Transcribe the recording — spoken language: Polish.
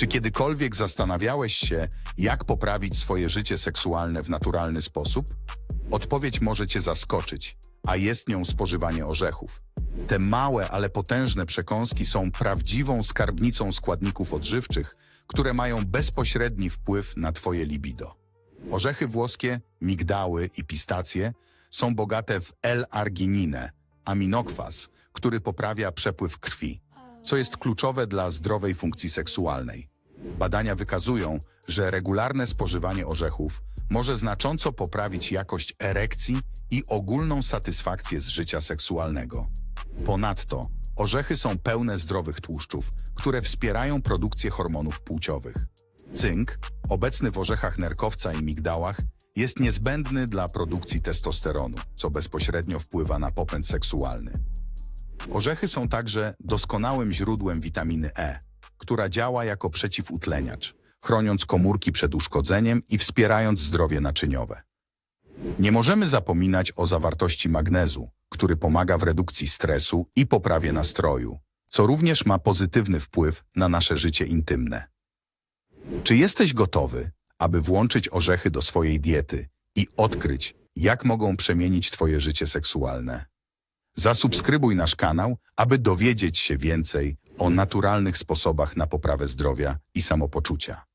Czy kiedykolwiek zastanawiałeś się, jak poprawić swoje życie seksualne w naturalny sposób? Odpowiedź może cię zaskoczyć, a jest nią spożywanie orzechów. Te małe, ale potężne przekąski są prawdziwą skarbnicą składników odżywczych, które mają bezpośredni wpływ na twoje libido. Orzechy włoskie, migdały i pistacje są bogate w L-argininę, aminokwas, który poprawia przepływ krwi, co jest kluczowe dla zdrowej funkcji seksualnej. Badania wykazują, że regularne spożywanie orzechów może znacząco poprawić jakość erekcji i ogólną satysfakcję z życia seksualnego. Ponadto orzechy są pełne zdrowych tłuszczów, które wspierają produkcję hormonów płciowych. Cynk, obecny w orzechach nerkowca i migdałach, jest niezbędny dla produkcji testosteronu, co bezpośrednio wpływa na popęd seksualny. Orzechy są także doskonałym źródłem witaminy E, która działa jako przeciwutleniacz, chroniąc komórki przed uszkodzeniem i wspierając zdrowie naczyniowe. Nie możemy zapominać o zawartości magnezu, który pomaga w redukcji stresu i poprawie nastroju, co również ma pozytywny wpływ na nasze życie intymne. Czy jesteś gotowy, aby włączyć orzechy do swojej diety i odkryć, jak mogą przemienić Twoje życie seksualne? Zasubskrybuj nasz kanał, aby dowiedzieć się więcej o naturalnych sposobach na poprawę zdrowia i samopoczucia.